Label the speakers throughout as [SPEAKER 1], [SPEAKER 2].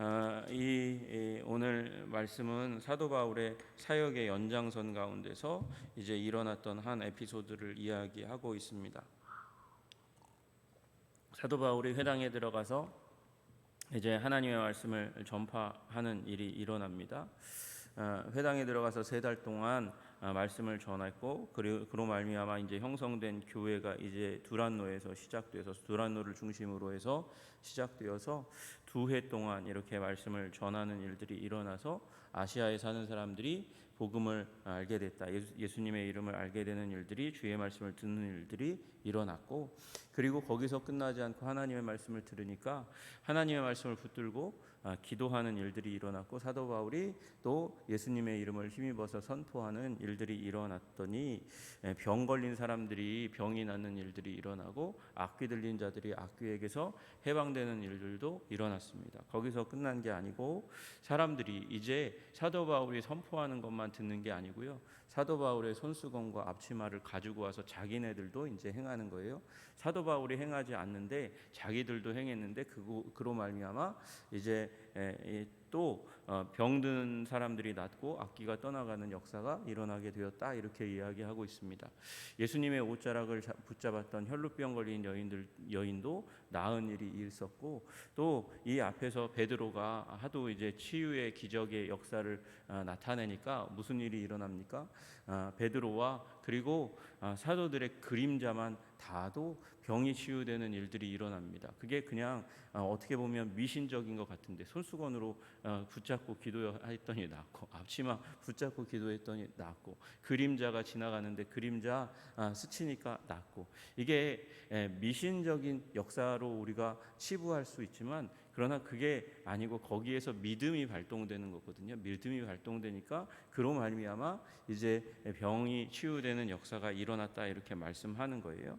[SPEAKER 1] 아, 이, 이 오늘 말씀은 사도 바울의 사역의 연장선 가운데서 이제 일어났던 한 에피소드를 이야기하고 있습니다. 사도 바울이 회당에 들어가서 이제 하나님의 말씀을 전파하는 일이 일어납니다. 아, 회당에 들어가서 세 달 동안 아, 말씀을 전했고 그로 말미암아 이제 형성된 교회가 이제 두란노에서 시작돼서 두란노를 중심으로 해서 시작되어서 두 해 동안 이렇게 말씀을 전하는 일들이 일어나서 아시아에 사는 사람들이 복음을 알게 됐다. 예수, 예수님의 이름을 알게 되는 일들이 주의 말씀을 듣는 일들이 일어났고 그리고 거기서 끝나지 않고 하나님의 말씀을 들으니까 하나님의 말씀을 붙들고 아, 기도하는 일들이 일어났고 사도 바울이 또 예수님의 이름을 힘입어서 선포하는 일들이 일어났더니 에, 병 걸린 사람들이 병이 낫는 일들이 일어나고 악귀 들린 자들이 악귀에게서 해방되는 일들도 일어났습니다. 거기서 끝난 게 아니고 사람들이 이제 사도 바울이 선포하는 것만 듣는 게 아니고요. 사도 바울의 손수건과 앞치마를 가지고 와서 자기네들도 이제 행하는 거예요. 사도 바울이 행하지 않는데 자기들도 행했는데 그로 말미암아 이제 또 어, 병든 사람들이 낫고 악기가 떠나가는 역사가 일어나게 되었다 이렇게 이야기하고 있습니다. 예수님의 옷자락을 붙잡았던 혈루병 걸린 여인들 여인도 나은 일이 있었고 또 이 앞에서 베드로가 하도 이제 치유의 기적의 역사를 어, 나타내니까 무슨 일이 일어납니까? 아, 베드로와 그리고 아, 사도들의 그림자만 닿아도 병이 치유되는 일들이 일어납니다. 그게 그냥 어, 어떻게 보면 미신적인 것 같은데 손수건으로 어, 붙잡고 기도했더니 낫고 앞치마 붙잡고 기도했더니 낫고 그림자가 지나가는데 그림자 아, 스치니까 낫고 이게 미신적인 역사로 우리가 치부할 수 있지만 그러나 그게 아니고 거기에서 믿음이 발동되는 거거든요. 믿음이 발동되니까 그로 말미암아 이제 병이 치유되는 역사가 일어났다 이렇게 말씀하는 거예요.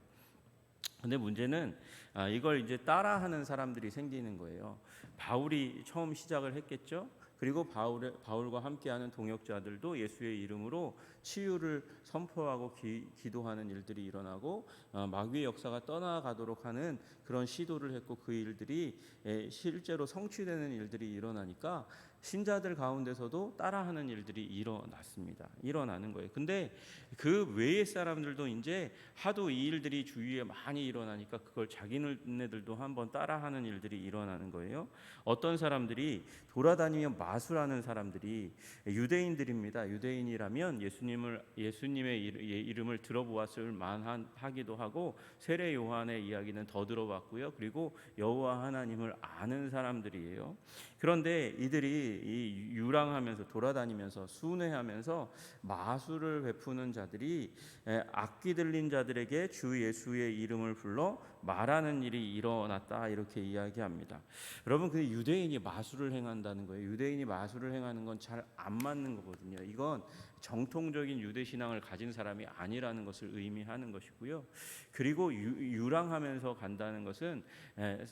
[SPEAKER 1] 근데 문제는 아, 이걸 이제 따라하는 사람들이 생기는 거예요. 바울이 처음 시작을 했겠죠. 그리고 바울 바울과 함께하는 동역자들도 예수의 이름으로 치유를 선포하고 기, 도하는 일들이 일어나고 어, 마귀의 역사가 떠나가도록 하는 그런 시도를 했고 그 일들이 에, 실제로 성취되는 일들이 일어나니까 신자들 가운데서도 따라하는 일들이 일어났습니다. 일어나는 거예요. 근데 그 외의 사람들도 이제 하도 이 일들이 주위에 많이 일어나니까 그걸 자기네들도 한번 따라하는 일들이 일어나는 거예요. 어떤 사람들이 돌아다니며 마술하는 사람들이 유대인들입니다. 유대인이라면 예수님을 예수님의 이름을 들어보았을 만하기도 하고 세례 요한의 이야기는 더 들어봤고요. 그리고 여호와 하나님을 아는 사람들이에요. 그런데 이들이 이 유랑하면서 돌아다니면서 순회하면서 마술을 베푸는 자들이 악기 들린 자들에게 주 예수의 이름을 불러 말하는 일이 일어났다 이렇게 이야기합니다. 여러분 그 유대인이 마술을 행한다는 거예요. 유대인이 마술을 행하는 건 잘 안 맞는 거거든요. 이건 정통적인 유대 신앙을 가진 사람이 아니라는 것을 의미하는 것이고요. 그리고 유, 랑하면서 간다는 것은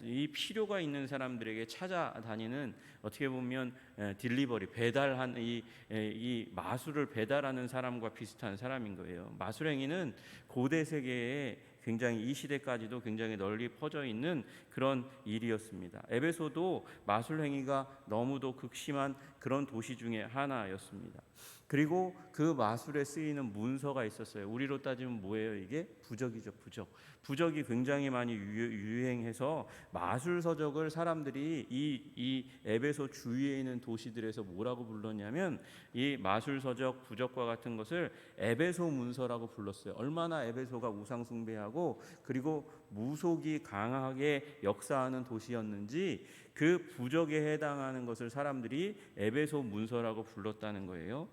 [SPEAKER 1] 이 필요가 있는 사람들에게 찾아다니는 어떻게 보면 딜리버리 배달한 이, 이 마술을 배달하는 사람과 비슷한 사람인 거예요. 마술행위는 고대 세계에 굉장히 이 시대까지도 굉장히 널리 퍼져 있는 그런 일이었습니다. 에베소도 마술 행위가 너무도 극심한 그런 도시 중에 하나였습니다. 그리고 그 마술에 쓰이는 문서가 있었어요. 우리로 따지면 뭐예요? 이게 부적이죠, 부적. 부적이 굉장히 많이 유행해서 마술 서적을 사람들이 이, 이 에베소 주위에 있는 도시들에서 뭐라고 불렀냐면 이 마술 서적, 부적과 같은 것을 에베소 문서라고 불렀어요. 얼마나 에베소가 우상 숭배하고 그리고 무속이 강하게 역사하는 도시였는지 그 부적에 해당하는 것을 사람들이 에베소 문서라고 불렀다는 거예요.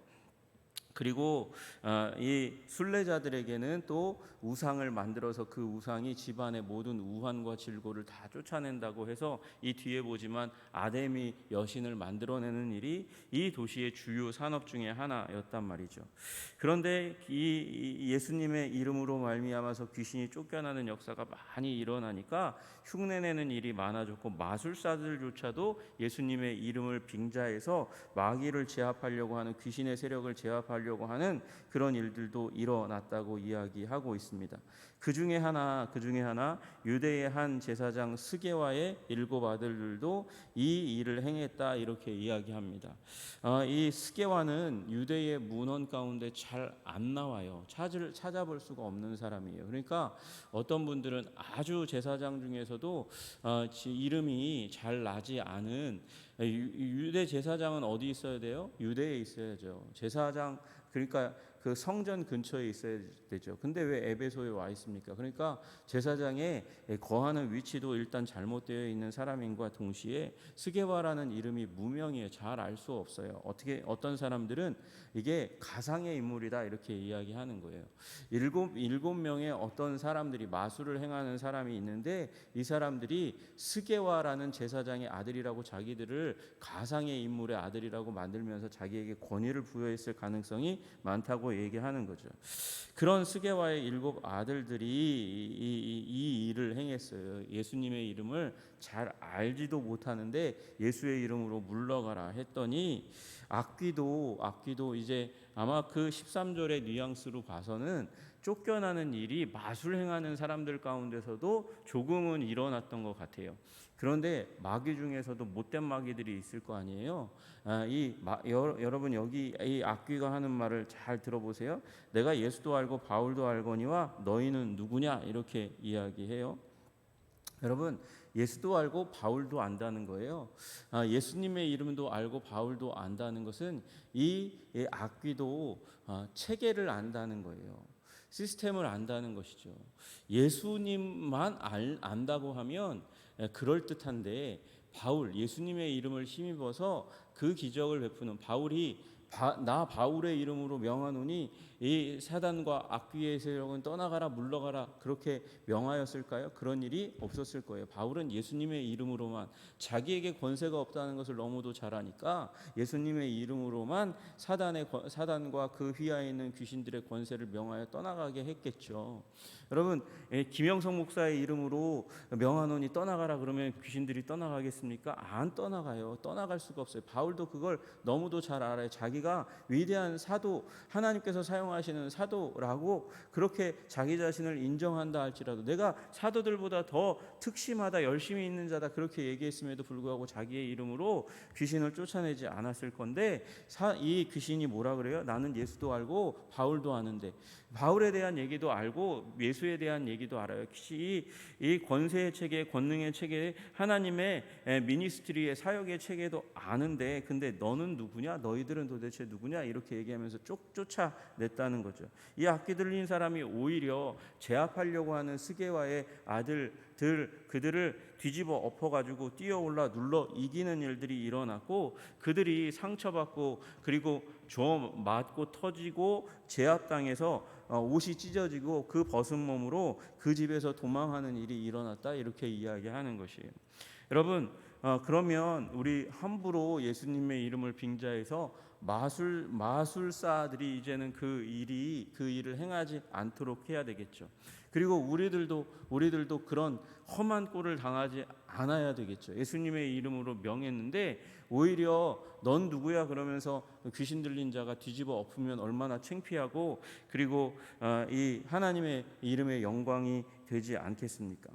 [SPEAKER 1] 그리고 어, 이 순례자들에게는 또 우상을 만들어서 그 우상이 집안의 모든 우환과 질고를 다 쫓아낸다고 해서 이 뒤에 보지만 아데미 여신을 만들어내는 일이 이 도시의 주요 산업 중에 하나였단 말이죠. 그런데 이 예수님의 이름으로 말미암아서 귀신이 쫓겨나는 역사가 많이 일어나니까 흉내내는 일이 많아졌고 마술사들조차도 예수님의 이름을 빙자해서 마귀를 제압하려고 하는 귀신의 세력을 제압하려 고 하는 그런 일들도 일어났다고 이야기하고 있습니다. 그 중에 하나 그 중에 하나 유대의 한 제사장 스게와의 일곱 아들들도 이 일을 행했다 이렇게 이야기합니다. 어, 이 스게와는 유대의 문헌 가운데 잘 안 나와요. 찾을 찾아볼 수가 없는 사람이에요. 그러니까 어떤 분들은 아주 제사장 중에서도 어, 지- 이름이 잘 나지 않은 유- 유대 제사장은 어디 있어야 돼요? 유대에 있어야죠. 제사장 그러니까 그 성전 근처에 있어야 되죠. 근데 왜 에베소에 와 있습니까? 그러니까 제사장에 거하는 위치도 일단 잘못되어 있는 사람인과 동시에 스게바라는 이름이 무명이에요. 잘 알 수 없어요. 어떻게 어떤 사람들은 이게 가상의 인물이다 이렇게 이야기하는 거예요. 일곱 일곱 명의 어떤 사람들이 마술을 행하는 사람이 있는데 이 사람들이 스게와라는 제사장의 아들이라고 자기들을 가상의 인물의 아들이라고 만들면서 자기에게 권위를 부여했을 가능성이 많다고 얘기하는 거죠. 그런 스게와의 일곱 아들들이 이, 이- 이 일을 행했어요. 예수님의 이름을 잘 알지도 못하는데 예수의 이름으로 물러가라 했더니 악귀도 악귀도 이제 아마 그 13절의 뉘앙스로 봐서는 쫓겨나는 일이 마술 행하는 사람들 가운데서도 조금은 일어났던 것 같아요. 그런데 마귀 중에서도 못된 마귀들이 있을 거 아니에요. 아, 이 마, 여, 여러분 여기 이 악귀가 하는 말을 잘 들어보세요. 내가 예수도 알고 바울도 알거니와 너희는 누구냐 이렇게 이야기해요. 여러분 예수도 알고 바울도 안다는 거예요. 아, 예수님의 이름도 알고 바울도 안다는 것은 이, 이 악귀도 아, 체계를 안다는 거예요. 시스템을 안다는 것이죠. 예수님만 알, 안다고 하면 에, 그럴 듯한데 바울 예수님의 이름을 힘입어서 그 기적을 베푸는 바울이 바, 나 바울의 이름으로 명하노니 이 사단과 악귀의 세력은 떠나가라 물러가라 그렇게 명하였을까요? 그런 일이 없었을 거예요. 바울은 예수님의 이름으로만 자기에게 권세가 없다는 것을 너무도 잘 아니까 예수님의 이름으로만 사단의 권- 사단과 그 휘하에 있는 귀신들의 권세를 명하여 떠나가게 했겠죠. 여러분 예, 김영성 목사의 이름으로 명하노니 떠나가라 그러면 귀신들이 떠나가겠습니까? 안 떠나가요. 떠나갈 수가 없어요. 바울도 그걸 너무도 잘 알아요. 자기가 위대한 사도 하나님께서 사용 하시는 사도라고 그렇게 자기 자신을 인정한다 할지라도 내가 사도들보다 더 특심하다 열심히 있는 자다 그렇게 얘기했음에도 불구하고 자기의 이름으로 귀신을 쫓아내지 않았을 건데 사- 이 귀신이 뭐라 그래요? 나는 예수도 알고 바울도 아는데 바울에 대한 얘기도 알고 예수에 대한 얘기도 알아요. 이, 이 권세의 체계, 권능의 체계, 하나님의 에, 미니스트리의 사역의 체계도 아는데, 근데 너는 누구냐? 너희들은 도대체 누구냐? 이렇게 얘기하면서 쫓, 쫓아냈다는 거죠. 이 악기 들린 사람이 오히려 제압하려고 하는 스게와의 아들들 그들을 뒤집어 엎어가지고 뛰어올라 눌러 이기는 일들이 일어났고 그들이 상처받고 그리고 좀 맞고 터지고 제압당해서 어, 옷이 찢어지고 그 벗은 몸으로 그 집에서 도망하는 일이 일어났다 이렇게 이야기하는 것이에요. 여러분 어, 그러면 우리 함부로 예수님의 이름을 빙자해서 마술 마술사들이 이제는 그 일이 그 일을 행하지 않도록 해야 되겠죠. 그리고 우리들도 우리들도 그런 험한 꼴을 당하지 않아야 되겠죠. 예수님의 이름으로 명했는데 오히려 넌 누구야 그러면서 귀신 들린 자가 뒤집어 엎으면 얼마나 창피하고 그리고 어, 이 하나님의 이름의 영광이 되지 않겠습니까?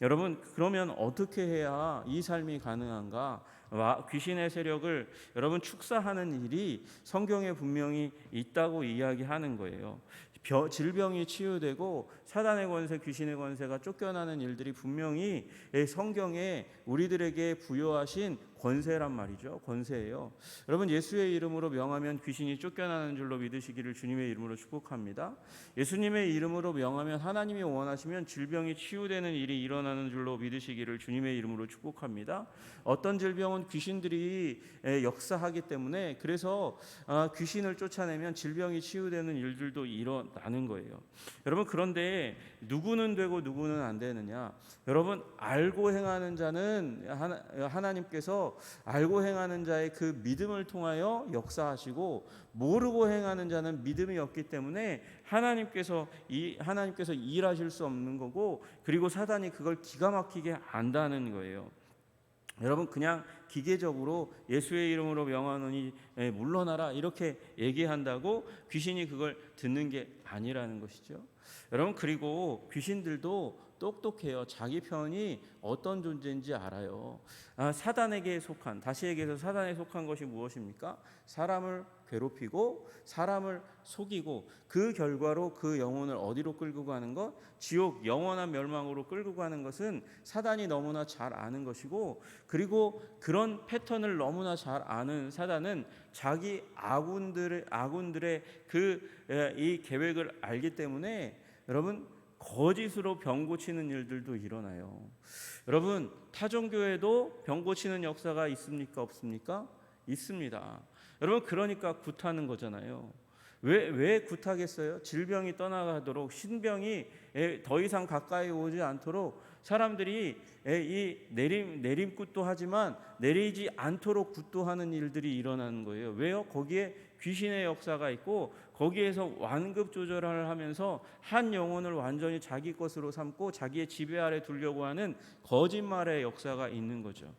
[SPEAKER 1] 여러분 그러면 어떻게 해야 이 삶이 가능한가? 와- 귀신의 세력을 여러분 축사하는 일이 성경에 분명히 있다고 이야기하는 거예요. 벼- 질병이 치유되고 사단의 권세, 귀신의 권세가 쫓겨나는 일들이 분명히 이 성경에 우리들에게 부여하신 권세란 말이죠. 권세예요. 여러분 예수의 이름으로 명하면 귀신이 쫓겨나는 줄로 믿으시기를 주님의 이름으로 축복합니다. 예수님의 이름으로 명하면 하나님이 원하시면 질병이 치유되는 일이 일어나는 줄로 믿으시기를 주님의 이름으로 축복합니다. 어떤 질병은 귀신들이 에, 역사하기 때문에 그래서 아, 귀신을 쫓아내면 질병이 치유되는 일들도 일어나는 거예요. 여러분 그런데 누구는 되고 누구는 안 되느냐? 여러분 알고 행하는 자는 하나, 하나님께서 알고 행하는 자의 그 믿음을 통하여 역사하시고 모르고 행하는 자는 믿음이 없기 때문에 하나님께서 이 하나님께서 일하실 수 없는 거고 그리고 사단이 그걸 기가 막히게 안다는 거예요. 여러분 그냥 기계적으로 예수의 이름으로 명하노니 에, 물러나라 이렇게 얘기한다고 귀신이 그걸 듣는 게 아니라는 것이죠. 여러분 그리고 귀신들도 똑똑해요. 자기 편이 어떤 존재인지 알아요. 아, 사단에게 속한 다시 얘기해서 사단에 속한 것이 무엇입니까? 사람을 괴롭히고 사람을 속이고 그 결과로 그 영혼을 어디로 끌고 가는 것? 지옥 영원한 멸망으로 끌고 가는 것은 사단이 너무나 잘 아는 것이고 그리고 그런 패턴을 너무나 잘 아는 사단은 자기 아군들의 아군들의 그 이 계획을 알기 때문에 여러분 거짓으로 병 고치는 일들도 일어나요. 여러분 타종교에도 병 고치는 역사가 있습니까 없습니까? 있습니다. 여러분 그러니까 굿하는 거잖아요. 왜 왜 굿하겠어요? 질병이 떠나가도록 신병이 더 이상 가까이 오지 않도록 사람들이 이 내림 내림굿도 하지만 내리지 않도록 굿도 하는 일들이 일어나는 거예요. 왜요? 거기에 귀신의 역사가 있고 거기에서 완급 조절을 하면서 한 영혼을 완전히 자기 것으로 삼고 자기의 지배 아래 두려고 하는 거짓말의 역사가 있는 거죠.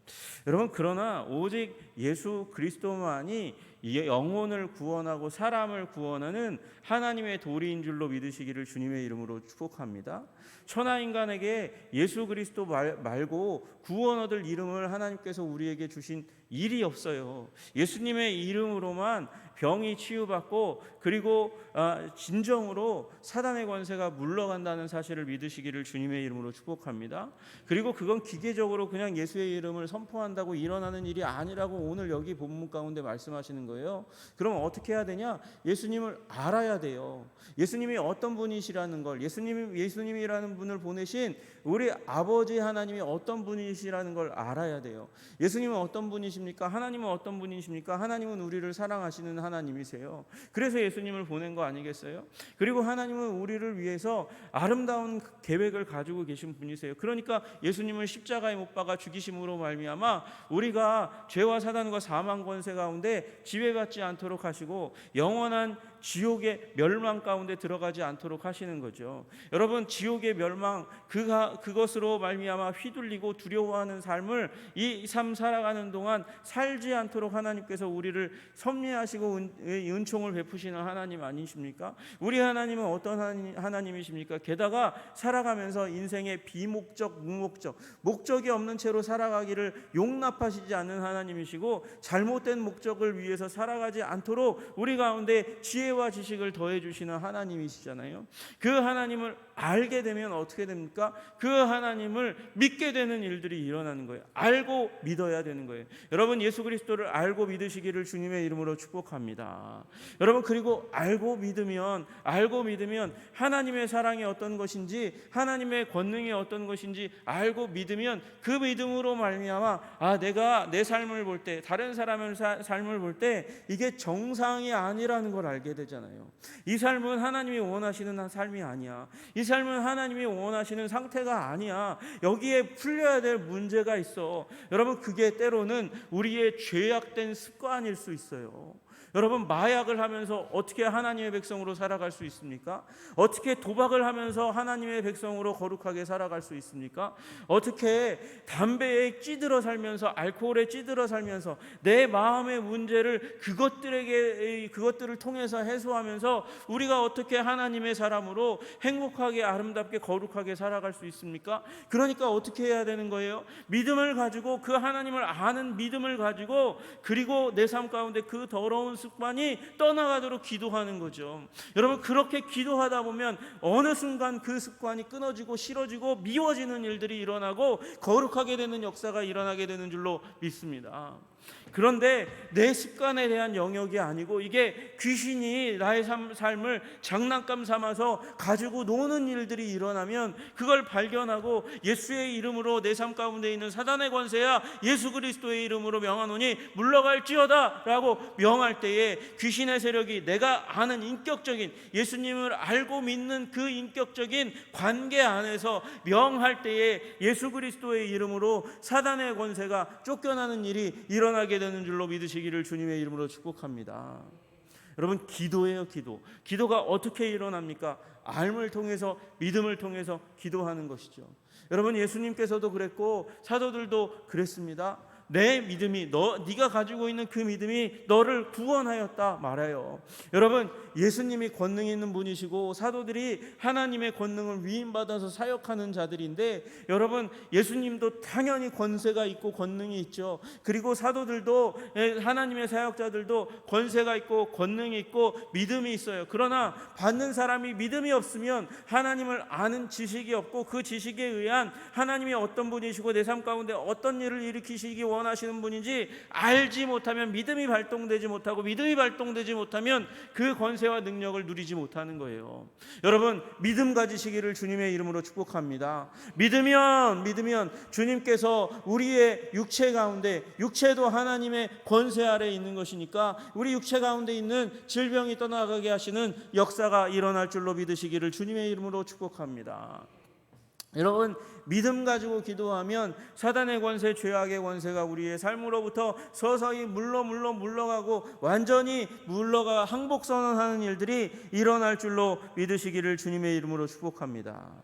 [SPEAKER 1] 여러분 그러나 오직 예수 그리스도만이 영혼을 구원하고 사람을 구원하는 하나님의 도리인 줄로 믿으시기를 주님의 이름으로 축복합니다. 천하 인간에게 예수 그리스도 말, 말고 구원 얻을 이름을 하나님께서 우리에게 주신 일이 없어요. 예수님의 이름으로만 병이 치유받고 그리고 아, 진정으로 사단의 권세가 물러간다는 사실을 믿으시기를 주님의 이름으로 축복합니다. 그리고 그건 기계적으로 그냥 예수의 이름을 선포한다고 일어나는 일이 아니라고 오늘 여기 본문 가운데 말씀하시는 거예요. 그럼 어떻게 해야 되냐? 예수님을 알아야 돼요. 예수님이 어떤 분이시라는 걸 예수님 예수님이라는 분을 보내신 우리 아버지 하나님이 어떤 분이시라는 걸 알아야 돼요. 예수님은 어떤 분이십니까? 하나님은 어떤 분이십니까? 하나님은 우리를 사랑하시는 하나님이세요. 그래서 예수님을 보낸 거 아니겠어요? 그리고 하나님은 우리를 위해서 아름다운 계획을 가지고 계신 분이세요. 그러니까 예수님을 십자가에 못 박아 죽이심으로 말미암아 우리가 죄와 사단과 사망 권세 가운데 지배 받지 않도록 하시고 영원한 지옥의 멸망 가운데 들어가지 않도록 하시는 거죠. 여러분 지옥의 멸망 그가 그것으로 말미암아 휘둘리고 두려워하는 삶을 이 삶 살아가는 동안 살지 않도록 하나님께서 우리를 섭리하시고 은, 은총을 베푸시는 하나님 아니십니까? 우리 하나님은 어떤 하나님, 하나님이십니까? 게다가 살아가면서 인생의 비목적 무목적 목적이 없는 채로 살아가기를 용납하시지 않는 하나님이시고 잘못된 목적을 위해서 살아가지 않도록 우리 가운데 지혜 와 지식을 더해 주시는 하나님이시잖아요. 그 하나님을 알게 되면 어떻게 됩니까? 그 하나님을 믿게 되는 일들이 일어나는 거예요. 알고 믿어야 되는 거예요. 여러분 예수 그리스도를 알고 믿으시기를 주님의 이름으로 축복합니다. 여러분 그리고 알고 믿으면 알고 믿으면 하나님의 사랑이 어떤 것인지 하나님의 권능이 어떤 것인지 알고 믿으면 그 믿음으로 말미암아 아 내가 내 삶을 볼 때 다른 사람의 사, 삶을 볼 때 이게 정상이 아니라는 걸 알게 되잖아요. 이 삶은 하나님이 원하시는 삶이 아니야. 이 삶은 하나님이 원하시는 상태가 아니야. 여기에 풀려야 될 문제가 있어. 여러분 그게 때로는 우리의 죄악된 습관일 수 있어요. 여러분 마약을 하면서 어떻게 하나님의 백성으로 살아갈 수 있습니까? 어떻게 도박을 하면서 하나님의 백성으로 거룩하게 살아갈 수 있습니까? 어떻게 담배에 찌들어 살면서 알코올에 찌들어 살면서 내 마음의 문제를 그것들에게 그것들을 통해서 해소하면서 우리가 어떻게 하나님의 사람으로 행복하게 아름답게 거룩하게 살아갈 수 있습니까? 그러니까 어떻게 해야 되는 거예요? 믿음을 가지고 그 하나님을 아는 믿음을 가지고 그리고 내 삶 가운데 그 더러운 습관이 떠나가도록 기도하는 거죠. 여러분 그렇게 기도하다 보면 어느 순간 그 습관이 끊어지고 싫어지고 미워지는 일들이 일어나고 거룩하게 되는 역사가 일어나게 되는 줄로 믿습니다. 그런데 내 습관에 대한 영역이 아니고 이게 귀신이 나의 삶, 삶을 장난감 삼아서 가지고 노는 일들이 일어나면 그걸 발견하고 예수의 이름으로 내 삶 가운데 있는 사단의 권세야 예수 그리스도의 이름으로 명하노니 물러갈지어다라고 명할 때에 귀신의 세력이 내가 아는 인격적인 예수님을 알고 믿는 그 인격적인 관계 안에서 명할 때에 예수 그리스도의 이름으로 사단의 권세가 쫓겨나는 일이 일어나게 되는 줄로 믿으시기를 주님의 이름으로 축복합니다. 여러분 기도예요, 기도. 기도가 어떻게 일어납니까? 알을 통해서 믿음을 통해서 기도하는 것이죠. 여러분 예수님께서도 그랬고 사도들도 그랬습니다. 내 믿음이 너 네가 가지고 있는 그 믿음이 너를 구원하였다 말해요. 여러분 예수님이 권능 있는 분이시고 사도들이 하나님의 권능을 위임받아서 사역하는 자들인데 여러분 예수님도 당연히 권세가 있고 권능이 있죠. 그리고 사도들도 예, 하나님의 사역자들도 권세가 있고 권능이 있고 믿음이 있어요. 그러나 받는 사람이 믿음이 없으면 하나님을 아는 지식이 없고 그 지식에 의한 하나님이 어떤 분이시고 내 삶 가운데 어떤 일을 일으키시기 원하시는 분인지 알지 못하면 믿음이 발동되지 못하고 믿음이 발동되지 못하면 그 권세 와 능력을 누리지 못하는 거예요. 여러분 믿음 가지시기를 주님의 이름으로 축복합니다. 믿으면 믿으면 주님께서 우리의 육체 가운데 육체도 하나님의 권세 아래 있는 것이니까 우리 육체 가운데 있는 질병이 떠나가게 하시는 역사가 일어날 줄로 믿으시기를 주님의 이름으로 축복합니다. 여러분 믿음 가지고 기도하면 사단의 권세, 죄악의 권세가 우리의 삶으로부터 서서히 물러 물러 물러가고 완전히 물러가 항복 선언하는 일들이 일어날 줄로 믿으시기를 주님의 이름으로 축복합니다.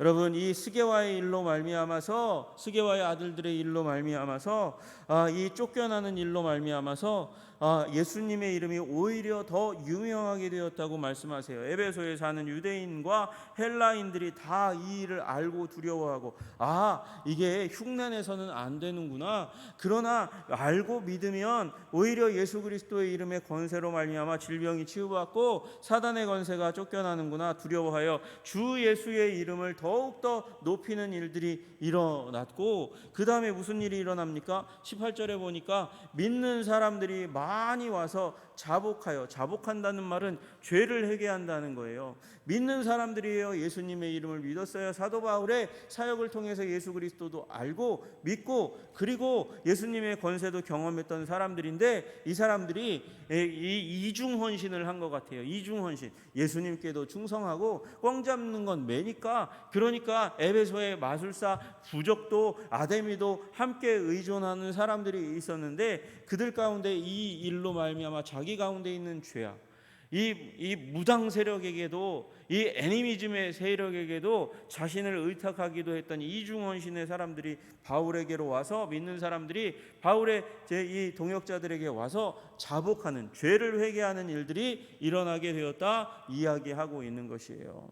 [SPEAKER 1] 여러분 이 스게와의 일로 말미암아서 스게와의 아들들의 일로 말미암아서 아, 이 쫓겨나는 일로 말미암아서 아, 예수님의 이름이 오히려 더 유명하게 되었다고 말씀하세요. 에베소에 사는 유대인과 헬라인들이 다 이 일을 알고 두려워하고 아 이게 흉내내서는 안 되는구나. 그러나 알고 믿으면 오히려 예수 그리스도의 이름의 권세로 말미암아 질병이 치유받고 사단의 권세가 쫓겨나는구나 두려워하여 주 예수의 이름을 더욱 더 높이는 일들이 일어났고 그 다음에 무슨 일이 일어납니까? 18절에 보니까 믿는 사람들이 많이 와서 자복하여 자복한다는 말은 죄를 회개한다는 거예요. 믿는 사람들이에요. 예수님의 이름을 믿었어요. 사도 바울의 사역을 통해서 예수 그리스도도 알고 믿고 그리고 예수님의 권세도 경험했던 사람들인데 이 사람들이 이 이중 헌신을 한 것 같아요. 이중 헌신. 예수님께도 충성하고 꽝 잡는 건 매니까 그러니까 에베소의 마술사 부적도 아데미도 함께 의존하는 사람들이 있었는데 그들 가운데 이 일로 말미암아 자기 가운데 있는 죄악 이, 이 무당 세력에게도 이 애니미즘의 세력에게도 자신을 의탁하기도 했던 이중헌신의 사람들이 바울에게로 와서 믿는 사람들이 바울의 제 이 동역자들에게 와서 자복하는 죄를 회개하는 일들이 일어나게 되었다 이야기하고 있는 것이에요.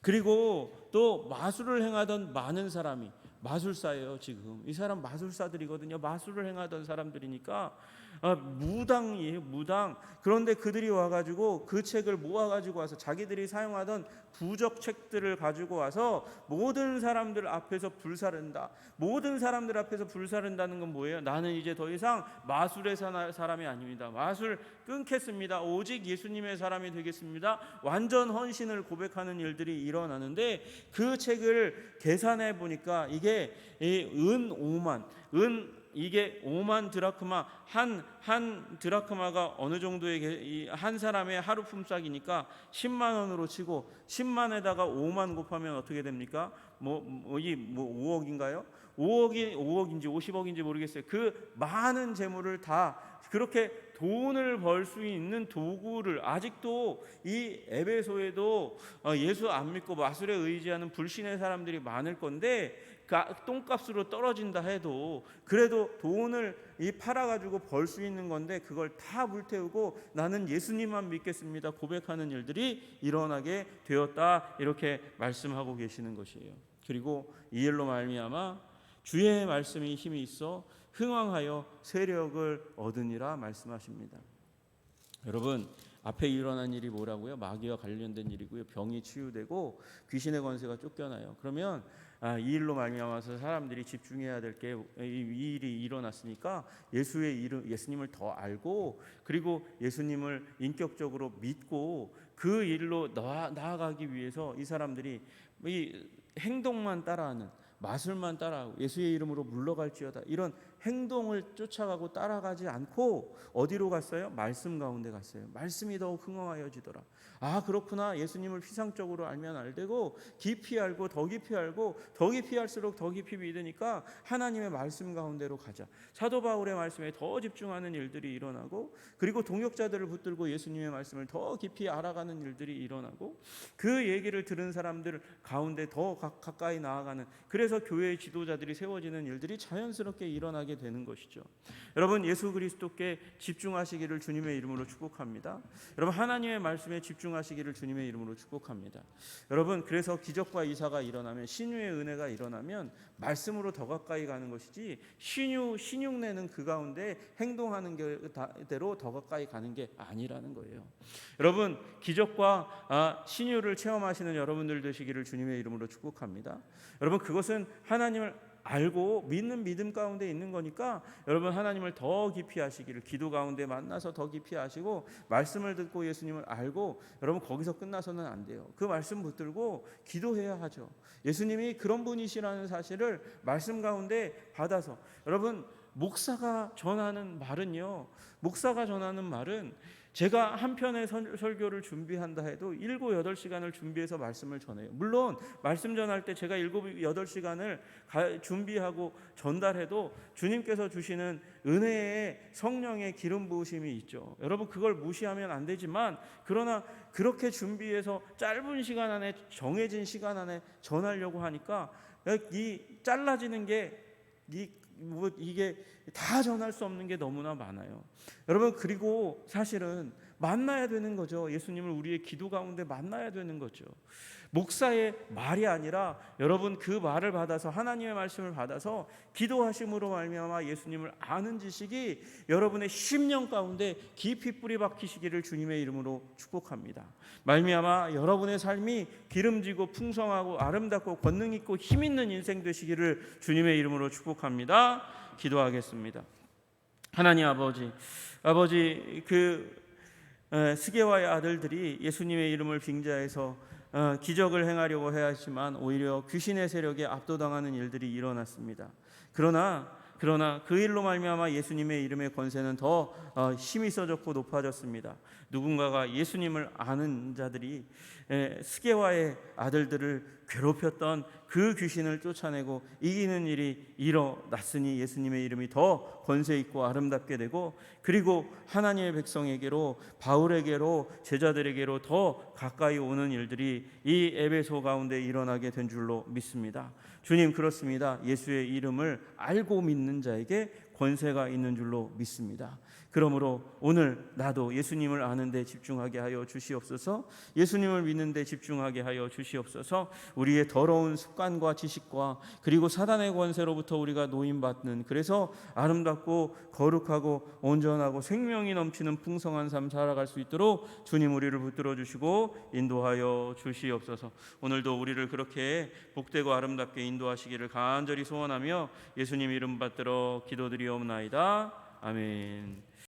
[SPEAKER 1] 그리고 또 마술을 행하던 많은 사람이 마술사예요 지금 이 사람 마술사들이거든요 마술을 행하던 사람들이니까 아, 무당이에요 무당. 그런데 그들이 와가지고 그 책을 모아가지고 와서 자기들이 사용하던 부적 책들을 가지고 와서 모든 사람들 앞에서 불사른다. 모든 사람들 앞에서 불사른다는 건 뭐예요? 나는 이제 더 이상 마술의 사람이 아닙니다. 마술 끊겠습니다. 오직 예수님의 사람이 되겠습니다. 완전 헌신을 고백하는 일들이 일어나는데 그 책을 계산해 보니까 이게 은 5만 은 이게 5만 드라크마 한 한 드라크마가 어느 정도의 한 사람의 하루 품삯이니까 10만 원으로 치고 10만에다가 5만 곱하면 어떻게 됩니까? 뭐이뭐 뭐 5억인가요? 5억이 5억인지 50억인지 모르겠어요. 그 많은 재물을 다 그렇게 돈을 벌 수 있는 도구를 아직도 이 에베소에도 어, 예수 안 믿고 마술에 의지하는 불신의 사람들이 많을 건데 똥값으로 떨어진다 해도 그래도 돈을 이 팔아 가지고 벌 수 있는 건데 그걸 다 불태우고 나는 예수님만 믿겠습니다 고백하는 일들이 일어나게 되었다 이렇게 말씀하고 계시는 것이에요. 그리고 이 일로 말미암아 주의 말씀이 힘이 있어 흥왕하여 세력을 얻으니라 말씀하십니다. 여러분 앞에 일어난 일이 뭐라고요? 마귀와 관련된 일이고요. 병이 치유되고 귀신의 권세가 쫓겨나요. 그러면 아, 이 일로 말미암아서 사람들이 집중해야 될 게 이 일이 일어났으니까 예수의 이름 예수님을 더 알고 그리고 예수님을 인격적으로 믿고 그 일로 나아가기 위해서 이 사람들이 이 행동만 따라하는 마술만 따라하고 예수의 이름으로 물러갈지어다 이런 행동을 쫓아가고 따라가지 않고 어디로 갔어요? 말씀 가운데 갔어요. 말씀이 더욱 흥황하여지더라. 아 그렇구나. 예수님을 피상적으로 알면 알되고 깊이 알고 더 깊이 알고 더 깊이 할수록 더 깊이 믿으니까 하나님의 말씀 가운데로 가자. 사도 바울의 말씀에 더 집중하는 일들이 일어나고 그리고 동역자들을 붙들고 예수님의 말씀을 더 깊이 알아가는 일들이 일어나고 그 얘기를 들은 사람들 가운데 더 가까이 나아가는 그래서 그래서 교회의 지도자들이 세워지는 일들이 자연스럽게 일어나게 되는 것이죠. 여러분 예수 그리스도께 집중하시기를 주님의 이름으로 축복합니다. 여러분 하나님의 말씀에 집중하시기를 주님의 이름으로 축복합니다. 여러분 그래서 기적과 이사가 일어나면 신유의 은혜가 일어나면 말씀으로 더 가까이 가는 것이지 신유 신육내는 그 가운데 행동하는 대로 더 가까이 가는 게 아니라는 거예요. 여러분 기적과 아, 신유를 체험하시는 여러분들 되시기를 주님의 이름으로 축복합니다. 여러분 그것은 하나님을 알고 믿는 믿음 가운데 있는 거니까 여러분 하나님을 더 깊이 하시기를 기도 가운데 만나서 더 깊이 하시고 말씀을 듣고 예수님을 알고 여러분 거기서 끝나서는 안 돼요. 그 말씀 붙들고 기도해야 하죠. 예수님이 그런 분이시라는 사실을 말씀 가운데 받아서 여러분 목사가 전하는 말은요. 목사가 전하는 말은 제가 한 편의 설교를 준비한다 해도 일곱 여덟 시간을 준비해서 말씀을 전해요. 물론 말씀 전할 때 제가 일곱 여덟 시간을 준비하고 전달해도 주님께서 주시는 은혜의 성령의 기름 부으심이 있죠. 여러분 그걸 무시하면 안 되지만 그러나 그렇게 준비해서 짧은 시간 안에 정해진 시간 안에 전하려고 하니까 이 잘라지는 게이 뭐 이게 다 전할 수 없는 게 너무나 많아요. 여러분 그리고 사실은 만나야 되는 거죠. 예수님을 우리의 기도 가운데 만나야 되는 거죠. 목사의 말이 아니라 여러분 그 말을 받아서 하나님의 말씀을 받아서 기도하심으로 말미암아 예수님을 아는 지식이 여러분의 심령 가운데 깊이 뿌리 박히시기를 주님의 이름으로 축복합니다. 말미암아 여러분의 삶이 기름지고 풍성하고 아름답고 권능 있고 힘 있는 인생 되시기를 주님의 이름으로 축복합니다. 기도하겠습니다. 하나님 아버지, 아버지 그 스게와의 아들들이 예수님의 이름을 빙자해서 어, 기적을 행하려고 해야 했지만 오히려 귀신의 세력에 압도당하는 일들이 일어났습니다. 그러나 그러나 그 일로 말미암아 예수님의 이름의 권세는 더 어, 힘이 써졌고 높아졌습니다. 누군가가 예수님을 아는 자들이 스게와의 아들들을 괴롭혔던 그 귀신을 쫓아내고 이기는 일이 일어났으니 예수님의 이름이 더 권세 있고 아름답게 되고 그리고 하나님의 백성에게로 바울에게로 제자들에게로 더 가까이 오는 일들이 이 에베소 가운데 일어나게 된 줄로 믿습니다. 주님 그렇습니다. 예수의 이름을 알고 믿는 자에게 권세가 있는 줄로 믿습니다. 그러므로 오늘 나도 예수님을 아는데 집중하게 하여 주시옵소서. 예수님을 믿는데 집중하게 하여 주시옵소서. 우리의 더러운 습관과 지식과 그리고 사단의 권세로부터 우리가 노임받는 그래서 아름답고 거룩하고 온전하고 생명이 넘치는 풍성한 삶 살아갈 수 있도록 주님 우리를 붙들어 주시고 인도하여 주시옵소서. 오늘도 우리를 그렇게 복되고 아름답게 인도하시기를 간절히 소원하며 예수님 이름 받들어 기도드리옵나이다. 아멘.